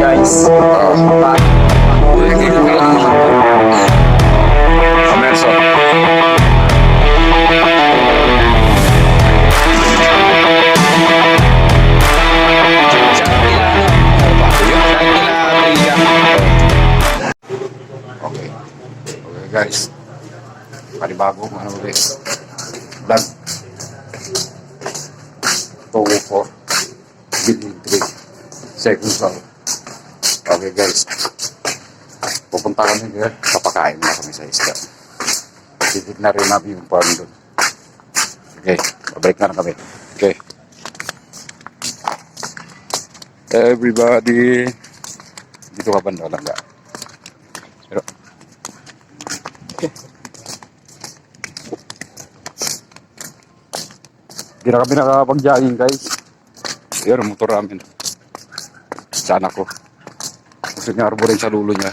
guys. Okay guys. Panibagong ano ulit. Vlog. Togo for Bilig 3. Second song. Okay guys. Pupunta kami dyan. Papakain na kami sa isda. Titig na rin namin yung farm doon. Okay. Babalik na lang kami. Okay. Everybody. Dito ka banda lang ga. Pero. Okay. Hindi na kami nakakapag-jogging guys. Ang motor namin. Sa anak ko. Gusto niya arborin sa lulo niya.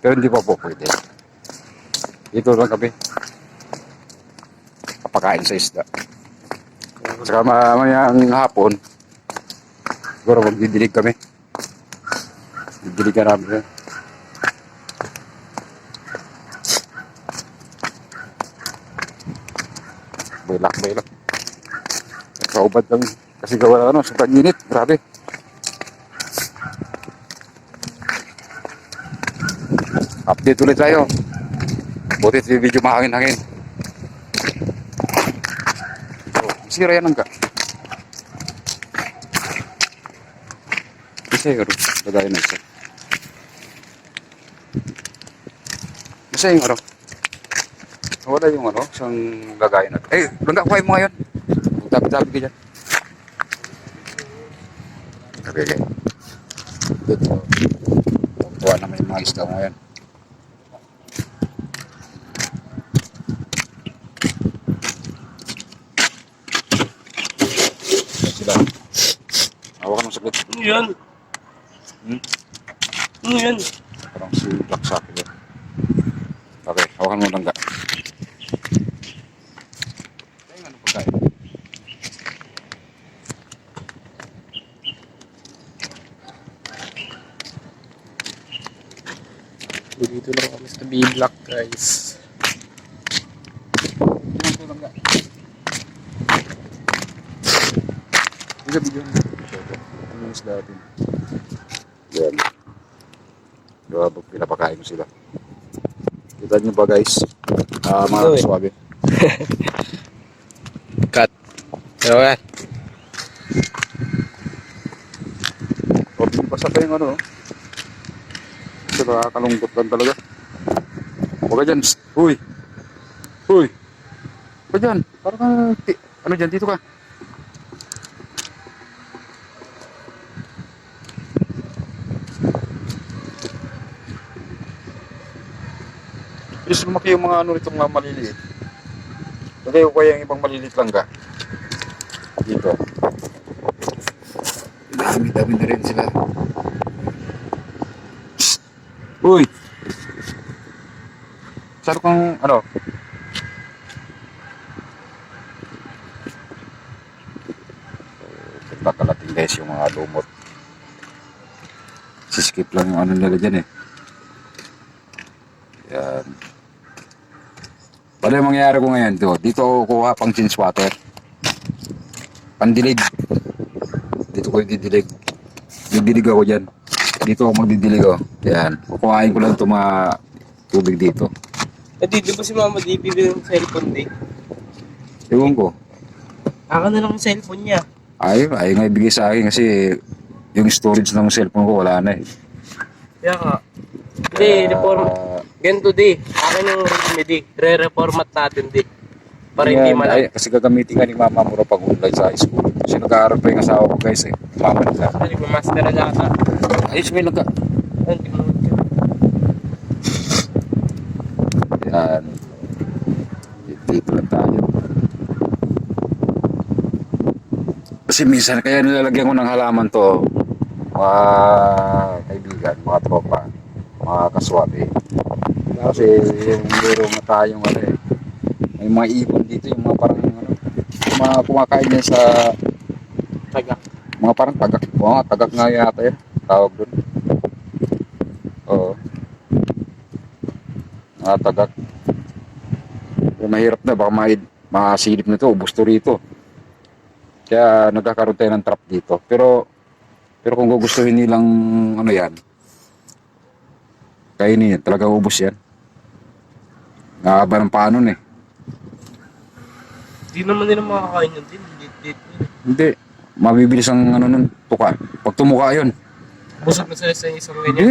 Pero hindi pa po pwede. Dito lang kami. Kapakain sa isda. Saka mamayang hapon, siguro magdidilig kami. Didilig ka namin. Bailak, bailak. Kaubad lang. Kasi gawa na ano, sobrang init. Grabe. Update ulit tayo. Buti yung video mahangin-hangin. Oh, sira yan ang ka. Isa yung lagay na isa. Isa yung ano. Wala yung ano, isang lagay na. Eh, langga ko mo ngayon. Tabi-tabi ka dyan. Okay, okay. Good. Kuha naman yung mga isda mo ngayon. Sila. Hawakan mo saglit. Ano yan? Hmm? Ano yan? Parang si Black Shark yun. Okay, hawakan mo lang ka. Ay, ano pagkain? Dito lang kami sa B-Block guys. Ito lang video mo. Ano yung isda natin? Yan. Diba, pag pinapakain ko sila. Kita niyo ba guys? Ah, mga Ito eh. swabe. Cut. Ano yan? O, hindi pa yung ano. no? Kasi nakakalungkot lang talaga. Huwag ka dyan. Uy. Uy. Huwag dyan. Parang ti- Ano dyan? Dito ka. Bilis lumaki yung mga ano nitong mga maliliit. Kasi kung kaya yung ibang maliliit lang ka. Dito. Dami, dami na rin sila. Uy! Saan kang, ano? Kakalating guys yung mga lumot. Siskip lang yung ano nila dyan eh. Yung mangyayari ko ngayon to? Dito ako kuha pang chinch water. Pandilig. Dito ko yung didilig. Didilig ako dyan. Dito ako magdidilig ako. Yan. Kukuhain ko lang itong mga tubig dito. Eh, di, di ba si Mama di bibili ng cellphone di? Ewan ko. Aka na lang yung cellphone niya. Ay, ay nga ibigay sa akin kasi yung storage ng cellphone ko wala na eh. Kaya ka. Hindi, reform. Ganito di. Akin yung resume di. Re-reformat natin di. Para hindi ay, kasi gagamitin nga ni Mama Mura pag online sa high school. Kasi nag-aaral pa yung asawa ko guys eh. Mama nila. Mo master na ata. Ayos may nagka. Mo. Yan. Dito lang tayo. Kasi minsan kaya nilalagyan ko ng halaman to mga kaibigan, mga tropa, mga kaswati. Kasi yung meron na tayong ano eh, may mga ibon dito, yung mga parang ano, yung mga kumakain yan sa Taga. mga parang tagak, mga tagak nga yata yan, tawag doon. Oo. Nakatagak. Pero mahirap na, baka ma- masilip na to, ubos to rito. Kaya nagkakaroon tayo ng trap dito. Pero, pero kung gugustuhin nilang ano yan, kainin yan, talaga ubos yan. Nakaba ng paano eh. Hindi naman nila makakain yun din. Hindi, mabibilis ang ano nun, tuka. Pag tumuka yun, Busog na sila sa isang ganyan. hindi,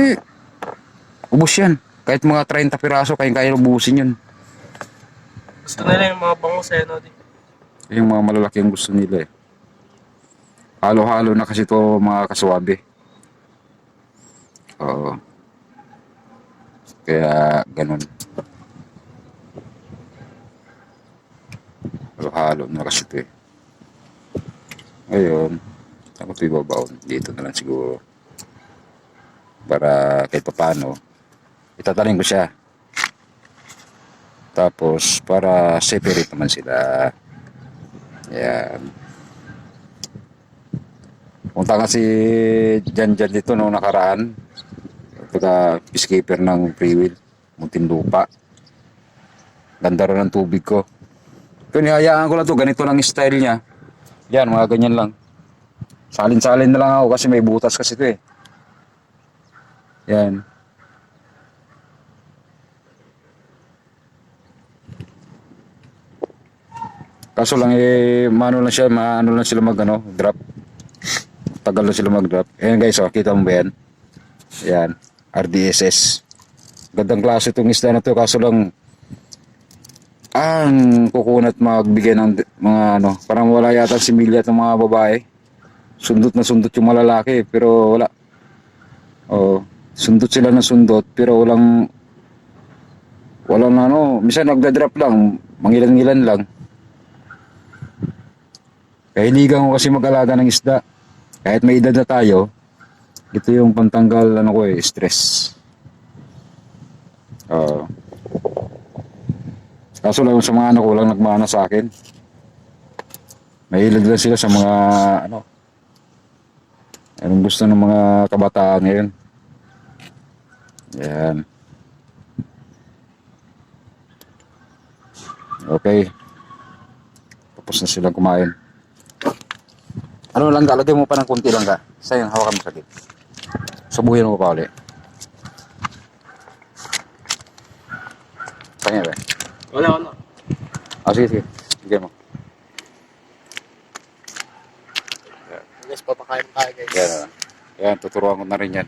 ubos yan. Kahit mga 30 piraso, kayang-kaya ubusin yun. Gusto nila yung mga bango sa ano din. Yung mga malalaki ang gusto nila eh. Halo-halo na kasi to mga kaswabe. Oo. Kaya ganun. Halo-halo na kasi to eh. Ngayon, ako ito ibabaon. Dito na lang siguro. Para kahit papano, itataling ko siya. Tapos, para separate naman sila. Yan. Punta nga si Jan Jan dito noong nakaraan. Pagka peacekeeper ng free will. Muntinlupa. Ganda rin ng tubig ko. Pero nihayaan ko lang to. Ganito lang style niya. Yan, mga ganyan lang. Salin-salin na lang ako kasi may butas kasi to eh. Yan. Kaso lang eh, maano lang siya, maano lang sila mag ano, drop. Tagal lang sila mag drop. Ayan guys, oh, kita mo ba yan? Ayan, RDSS. Gandang klase itong isda na to, kaso lang ang kukunat magbigay ng mga ano, parang wala yata si Milya ng mga babae. Sundot na sundot yung malalaki, pero wala. Oh, sundot sila na sundot, pero walang walang ano, minsan nagda-drop lang, mangilan-ngilan lang. Kahiligan ko kasi mag-alaga ng isda. Kahit may edad na tayo, ito yung pantanggal ano ko eh, stress. Oo. Kaso lang sa mga anak ko lang nagmana sa akin. Mahilig lang sila sa mga ano. Anong gusto ng mga kabataan ngayon. Yan. Okay. Tapos na silang kumain. Ano lang ka, lagay mo pa ng kunti lang ka. Sayang, hawakan mo sakit. Subuhin mo pa ulit. Kanya ba? Wala, wala. Ah, sige, sige. Bigay mo. Guys, papakain tayo guys. Yan, ah. Yan, tuturuan ko na rin yan.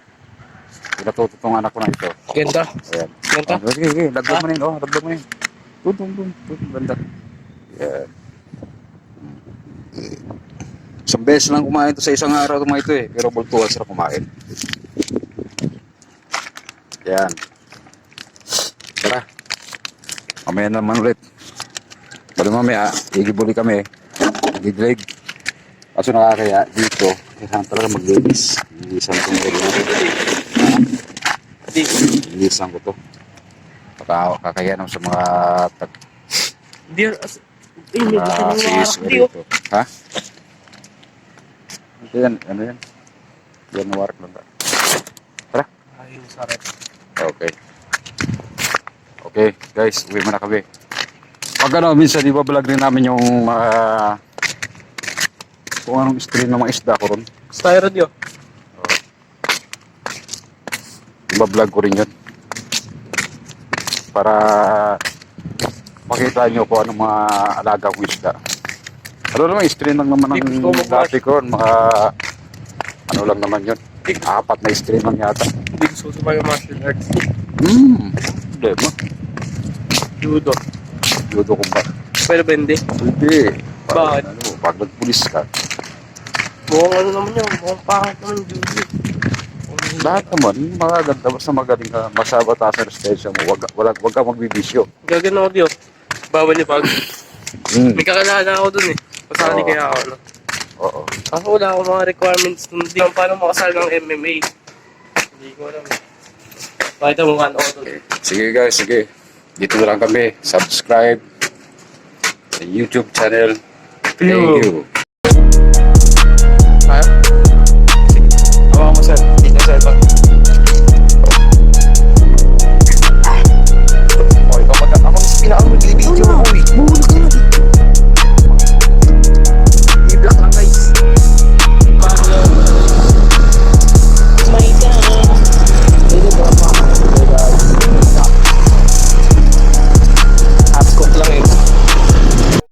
Pinatuto tong anak ko na ito. Ganda. Ayan. Ganda. Ah, sige, sige. Lagdag mo na yun. Oh, lagdag mo na yun. Dun, dun, dun. Dun, banda. Yan. Isang beses lang kumain to sa isang araw itong mga ito eh. Pero bultuhan sila kumain. Yan. Mamaya naman ulit. Bali mamaya, igibuli kami. Gidrag. Kaso nakakaya dito, kailangan talaga maglinis. Linisan ko ngayon. Linisan ko to. Baka kakaya naman sa mga tag Di. as- mga sis ko dito. Ha? Ito yan, ano yan? Yan warak lang ba? Tara. Ay, sarap. Okay. Okay, guys, uwi muna kami. Pag ano, minsan ibablog rin namin yung ah, kung anong stream ng mga isda ko ron. Styro di oh. Ibablog ko rin yun. Para makita nyo kung anong mga alaga kong isda. Ano naman, stream lang naman ng dati ko. Mga ano lang naman yun. Apat na stream lang yata. Hindi ko susubay yung martial arts. Hmm, problema. Judo. Judo ko ba? Pero ba hindi? Hindi. Bakit? Ano, pag nagpulis ka, Mukhang ano naman yun. Mukhang pangit naman yung judo. lahat naman, magaganda, basta magaling ka, masabata sa resistensya mo, wag, wag, wag ka magbibisyo. Gagano ako di oh. Bawal yung pag. Hmm. May kakilala ako dun eh. Pasali Oo. kaya ako. No? Oo. Ako wala akong mga requirements dun. Hindi ko paano makasal ng MMA. Hindi ko alam. Pakita mo nga ako dun. Sige guys, sige. Dito lang kami. Subscribe sa YouTube channel. Thank you. Thank you. Ha? Awa mo, sir. Dito, sir.